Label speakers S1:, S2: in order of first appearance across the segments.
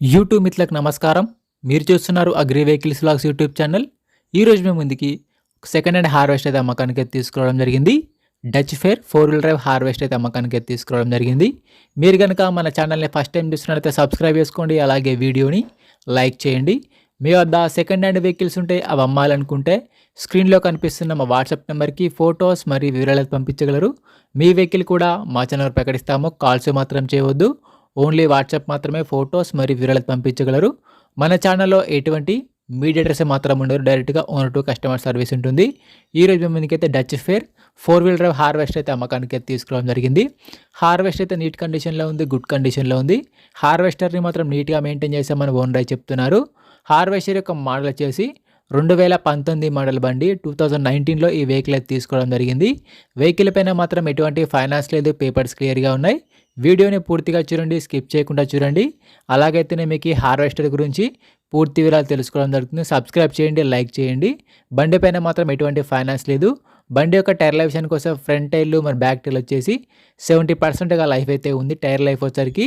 S1: YouTube మిత్రులకు నమస్కారం. మీరు చూస్తున్నారు Agri Vehicles Logs YouTube channel. ఈరోజు మేము ముందుకి సెకండ్ హ్యాండ్ హార్వెస్ట్ అయితే అమ్మకానికి అయితే తీసుకురావడం జరిగింది. Deutz Fahr four wheel drive harvest అయితే అమ్మకానికి అయితే తీసుకురావడం జరిగింది. మీరు కనుక మన ఛానల్ని ఫస్ట్ టైం చూస్తున్నట్లయితే సబ్స్క్రైబ్ చేసుకోండి. అలాగే వీడియోని లైక్ చేయండి. మీ వద్ద సెకండ్ హ్యాండ్ వెహికల్స్ ఉంటే అవి అమ్మాలనుకుంటే స్క్రీన్లో కనిపిస్తున్న మా వాట్సాప్ నెంబర్కి ఫొటోస్ మరియు వివరాలు పంపించగలరు. మీ వెహికల్ కూడా మా ఛానల్ ప్రకటిస్తాము. కాల్స్ మాత్రం చేయవద్దు. ఓన్లీ వాట్సాప్ మాత్రమే ఫొటోస్ మరియు వివరాలు పంపించగలరు. మన ఛానల్లో ఎటువంటి మీడియేటర్స్ మాత్రం ఉండరు డైరెక్ట్గా ఓనర్ టు కస్టమర్ సర్వీస్ ఉంటుంది. ఈ రోజు మేము అయితే Deutz Fahr four wheel drive harvest అయితే అమ్మకానికి అయితే తీసుకురావడం జరిగింది. హార్వెస్ట్ అయితే నీట్ కండిషన్లో ఉంది గుడ్ కండిషన్లో ఉంది. హార్వెస్టర్ని మాత్రం నీట్గా మెయింటైన్ చేసామని ఓనర్ అయితే చెప్తున్నారు. హార్వెస్టర్ యొక్క మోడల్ వచ్చేసి రెండు వేల పంతొమ్మిది మోడల్ బండి టూ థౌజండ్ నైన్టీన్లో ఈ వెహికల్ అయితే తీసుకోవడం జరిగింది. వెహికల్ పైన మాత్రం ఎటువంటి ఫైనాన్స్ లేదు పేపర్స్ క్లియర్గా ఉన్నాయి. వీడియోని పూర్తిగా చూడండి స్కిప్ చేయకుండా చూడండి. అలాగైతేనే మీకు ఈ హార్వెస్టర్ గురించి పూర్తి వివరాలు తెలుసుకోవడం జరుగుతుంది. సబ్స్క్రైబ్ చేయండి లైక్ చేయండి. బండి పైన మాత్రం ఎటువంటి ఫైనాన్స్ లేదు. బండి యొక్క టైర్ లైఫ్ విషయానికి కోసం ఫ్రంట్ టైర్లు మరి బ్యాక్ టైర్లు వచ్చేసి సెవెంటీ పర్సెంట్గా లైఫ్ అయితే ఉంది. టైర్ లైఫ్ వచ్చరికి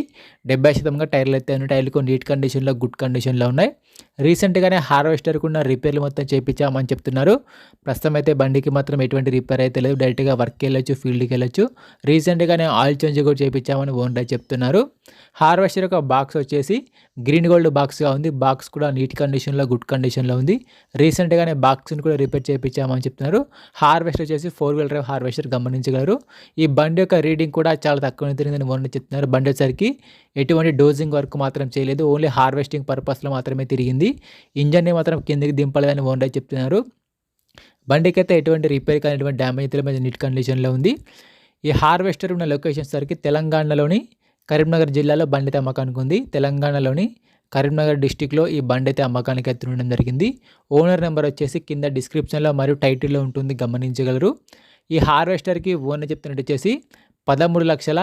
S1: డెబ్బై శాతంగా టైర్లు అయితే ఉన్నాయి. టైర్లు నీట్ కండిషన్లో గుడ్ కండిషన్లో ఉన్నాయి. రీసెంట్గానే హార్వెస్టర్కి ఉన్న రిపేర్లు మొత్తం చేయించామని చెప్తున్నారు. ప్రస్తుతం అయితే బండికి మాత్రం ఎటువంటి రిపేర్ అయితే లేదు. డైరెక్ట్గా వర్క్కి వెళ్ళొచ్చు ఫీల్డ్కి వెళ్ళొచ్చు రీసెంట్గానే ఆయిల్ చేంజ్ కూడా చేయించామని ఓనర్ చెప్తున్నారు. హార్వెస్టర్ యొక్క బాక్స్ వచ్చేసి గ్రీన్ గోల్డ్ బాక్స్గా ఉంది. బాక్స్ కూడా నీట్ కండిషన్లో గుడ్ కండిషన్లో ఉంది. రీసెంట్గానే బాక్స్ని కూడా రిపేర్ చేయించామని చెప్తున్నారు. హార్వెస్టర్ వచ్చేసి ఫోర్ వీలర్ డ్రైవ్ హార్వెస్టర్ గమనించగలరు. ఈ బండి యొక్క రీడింగ్ కూడా చాలా తక్కువ తిరిగిందని ఓనర్ చెప్తున్నారు. బండి వచ్చరికి ఎటువంటి డోజింగ్ వర్క్ మాత్రం చేయలేదు. ఓన్లీ హార్వెస్టింగ్ పర్పస్లో మాత్రమే తిరిగింది. ఇంజన్ని మాత్రం కిందకి దింపలేదని ఓనర్ చెప్తున్నారు. బండికి అయితే ఎటువంటి రిపేర్ కానీ ఎటువంటి డ్యామేజ్ అయితే నీట్ కండిషన్లో ఉంది. ఈ హార్వెస్టర్ ఉన్న లొకేషన్ సరికి తెలంగాణలోని కరీంనగర్ జిల్లాలో బండి అయితే అమ్మకానికి ఉంది. తెలంగాణలోని కరీంనగర్ డిస్టిక్లో ఈ బండి అయితే అమ్మకానికి అయితే ఉండడం జరిగింది. ఓనర్ నెంబర్ వచ్చేసి కింద డిస్క్రిప్షన్లో మరియు టైటిల్లో ఉంటుంది. గమనించగలరు. ఈ హార్వెస్టర్కి ఓనర్ చెప్తున్నట్టు వచ్చేసి పదమూడు లక్షల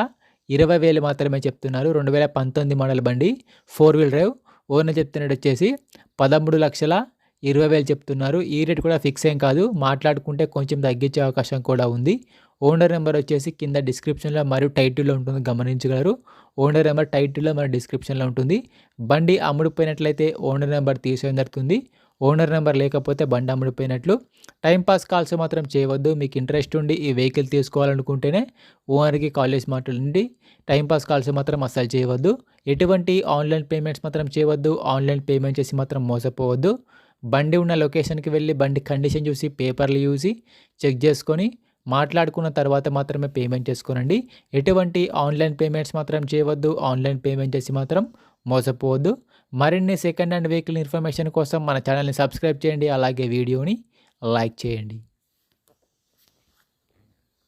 S1: ఇరవై వేలు మాత్రమే చెప్తున్నారు. రెండు వేల పంతొమ్మిది మోడల్ బండి ఫోర్ వీల్ డ్రైవ్ ఓనర్ చెప్తున్నట్టు వచ్చేసి పదమూడు లక్షల ఇరవై వేలు చెప్తున్నారు. ఈ రేట్ కూడా ఫిక్స్ ఏం కాదు. మాట్లాడుకుంటే కొంచెం తగ్గించే అవకాశం కూడా ఉంది. ఓనర్ నెంబర్ వచ్చేసి కింద డిస్క్రిప్షన్లో మరియు టైటిల్లో ఉంటుంది. గమనించగలరు. ఓనర్ నెంబర్ టైటిల్లో మరియు డిస్క్రిప్షన్లో ఉంటుంది. బండి అమ్ముడుపోయినట్లయితే ఓనర్ నెంబర్ తీసేయడం జరుగుతుంది. ఓనర్ నెంబర్ లేకపోతే బండి అమ్ముడిపోయినట్లు టైంపాస్ కాల్స్ మాత్రం చేయవద్దు. మీకు ఇంట్రెస్ట్ ఉండి ఈ వెహికల్ తీసుకోవాలనుకుంటేనే ఓనర్కి కాల్ చేసి మాట్లాడండి. టైంపాస్ కాల్స్ మాత్రం అస్సలు చేయవద్దు. ఎటువంటి ఆన్లైన్ పేమెంట్స్ మాత్రం చేయవద్దు. ఆన్లైన్ పేమెంట్ చేసి మాత్రం మోసపోవద్దు. బండి ఉన్న లొకేషన్కి వెళ్ళి బండి కండిషన్ చూసి పేపర్లు చూసి చెక్ చేసుకొని మాట్లాడుకున్న తర్వాత మాత్రమే పేమెంట్ చేసుకోనండి. ఎటువంటి ఆన్లైన్ పేమెంట్స్ మాత్రం చేయవద్దు. ఆన్లైన్ పేమెంట్ చేసి మాత్రం మోసపోవద్దు. మరిన్ని సెకండ్ హ్యాండ్ వెహికల్ ఇన్ఫర్మేషన్ కోసం మన ఛానల్ని సబ్స్క్రైబ్ చేయండి. అలాగే వీడియోని లైక్ చేయండి.